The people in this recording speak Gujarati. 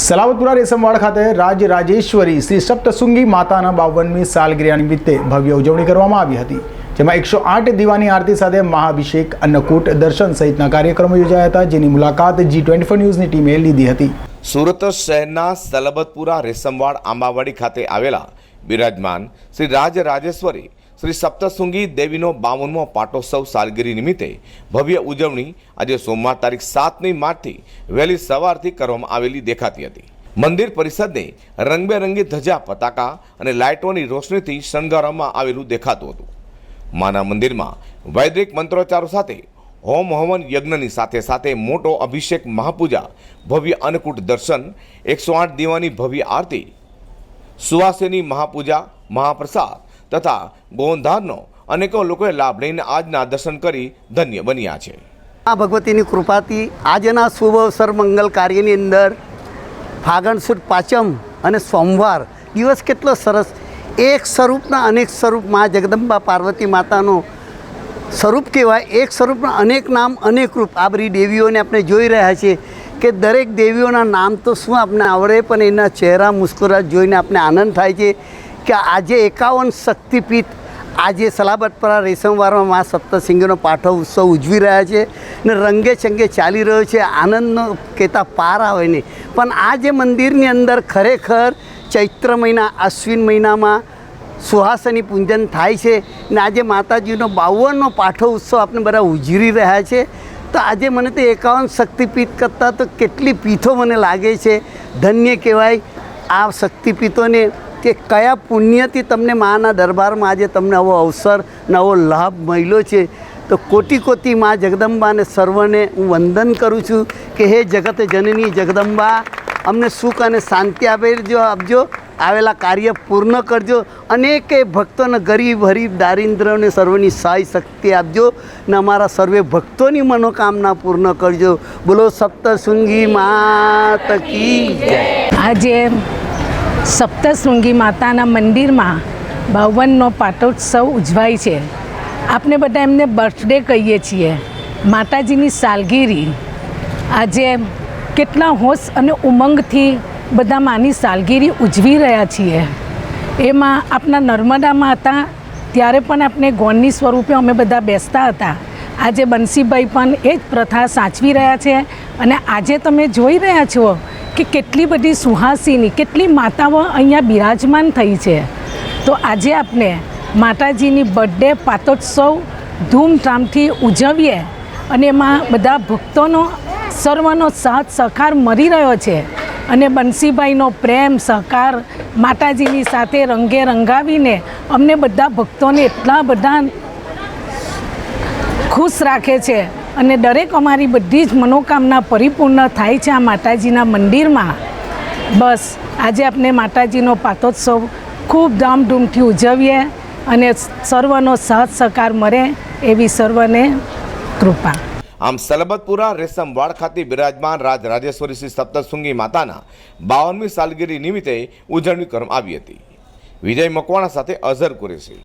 સલાવતપુરા રેશમવાડ ખાતે રાજ રાજેશ્વરી શ્રી સપ્તસુંગી માતાના બાવનમી સાલગીરા નિમિત્તે ભવ્ય ઉજવણી કરવામાં આવી હતી, જેમાં એકસો આઠ દીવાની આરતી સાથે મહાભિષેક, અન્નકૂટ, દર્શન સહિતના કાર્યક્રમો યોજાયા હતા, જેની મુલાકાત જી ટ્વેન્ટી ફોર ન્યૂઝની ટીમે લીધી હતી. સુરત શહેરના સલબતપુરા રેશમવાડ આંબાવાડી ખાતે આવેલા બિરાજમાન શ્રી રાજ રાજેશ્વરી શ્રી સપ્તશૃંગી દેવીનો બાવનમો પાટોત્સવ સાલગીરી નિમિત્તે ભવ્ય ઉજવણી આજે સોમવાર તારીખ સાતમી માર્ચથી વહેલી સવારથી કરવામાં આવેલી દેખાતી હતી. મંદિર પરિષદને રંગબેરંગી ધજા, પતાકા અને લાઇટોની રોશનીથી શણગારવામાં આવેલું દેખાતું હતું. માના મંદિરમાં વૈદિક મંત્રોચ્ચારો સાથે હોમ હવન યજ્ઞની સાથે સાથે મોટો અભિષેક મહાપૂજા, ભવ્ય અન્નકૂટ દર્શન, એકસો આઠ દીવાની ભવ્ય આરતી, સુવાસેની મહાપૂજા, મહાપ્રસાદ તથા ગોંધારનો અનેકો લોકોએ લાભ લઈને આજના દર્શન કરી ધન્ય બન્યા છે. આ ભગવતીની કૃપાથી આજના શુભ અવસર મંગલ કાર્યની અંદર ફાગણ સુદ પાંચમ અને સોમવાર દિવસ કેટલો સરસ. એક સ્વરૂપના અનેક સ્વરૂપ મા જગદંબા પાર્વતી માતાનો સ્વરૂપ કહેવાય. એક સ્વરૂપના અનેક નામ, અનેક રૂપ આ બધી દેવીઓને આપણે જોઈ રહ્યા છીએ કે દરેક દેવીઓના નામ તો શું આપણે આવડે, પણ એના ચહેરા મુસ્કુરાટ જોઈને આપણે આનંદ થાય છે. કે આજે એકાવન શક્તિપીઠ આજે સલાબતપરા રેશમવારમાં મા સપ્તસિંહનો પાઠો ઉત્સવ ઉજવી રહ્યા છે ને રંગે ચંગે ચાલી રહ્યો છે. આનંદનો કહેતા પાર આવે નહીં. પણ આ જે મંદિરની અંદર ખરેખર ચૈત્ર મહિના, અશ્વિન મહિનામાં સુહાસની પૂજન થાય છે ને આજે માતાજીનો બાવનનો પાઠો ઉત્સવ આપણે બધા ઉજવી રહ્યા છે. તો આજે મને તો એકાવન શક્તિપીઠ કરતાં તો કેટલી પીઠો મને લાગે છે. ધન્ય કહેવાય આ શક્તિપીઠોને કે કયા પુણ્યથી તમને માના દરબારમાં આજે તમને આવો અવસર નવો લાભ મળ્યો છે? તો કોટી કોટી મા જગદંબાને સર્વને હું વંદન કરું છું કે હે જગત જનની જગદંબા, અમને સુખ અને શાંતિ આપેજો આપજો, આવેલા કાર્ય પૂર્ણ કરજો. અનેકે ભક્તોને ગરીબ હરીબ દારિદ્રને સર્વની સહાય શક્તિ આપજો ને અમારા સર્વે ભક્તોની મનોકામના પૂર્ણ કરજો. બોલો સપ્તશૃંગી માત કી આજે સપ્તશૃંગી માતાના મંદિરમાં બાવનનો પાટોત્સવ ઉજવાય છે. આપણે બધા એમને બર્થડે કહીએ છીએ. માતાજીની સાલગીરી. આજે કેટલા હોશ અને ઉમંગથી બધા માની સાલગીરી ઉજવી રહ્યા છીએ. એમાં આપણા નર્મદામાં હતા ત્યારે પણ આપણે ગોળની સ્વરૂપે અમે બધા બેસતા હતા. આજે બંસીભાઈ પણ એ જ પ્રથા સાચવી રહ્યા છે અને આજે તમે જોઈ રહ્યા છો કે કેટલી બધી સુહાસીની, કેટલી માતાઓ અહીંયા બિરાજમાન થઈ છે. તો આજે આપણે માતાજીની બર્થડે પાતોત્સવ ધૂમધામથી ઉજવીએ અને એમાં બધા ભક્તોનો, સર્વનો સાથ સહકાર મળી રહ્યો છે અને બંસીભાઈનો પ્રેમ, સહકાર માતાજીની સાથે રંગે રંગાવીને અમને બધા ભક્તોને એટલા બધા ખુશ રાખે છે અને દરેક અમારી બધી જ મનોકામના પરિપૂર્ણ થાય છે આ માતાજીના મંદિરમાં. બસ, આજે આપણે માતાજીનો પાતોત્સવ ખૂબ ધામધૂમથી ઉજવીએ અને સર્વનો સાથ સહકાર મળે એવી સર્વને કૃપા. આમ સલબતપુરા રેશમવાડ ખાતે બિરાજમાન રાજ રાજેશ્વરી શ્રી સપ્તશૃંગી માતાના બાવનમી સાલગીરી નિમિત્તે ઉજવણી કરવામાં આવી હતી. વિજય મકવાણા સાથે અઝર કુરેશી.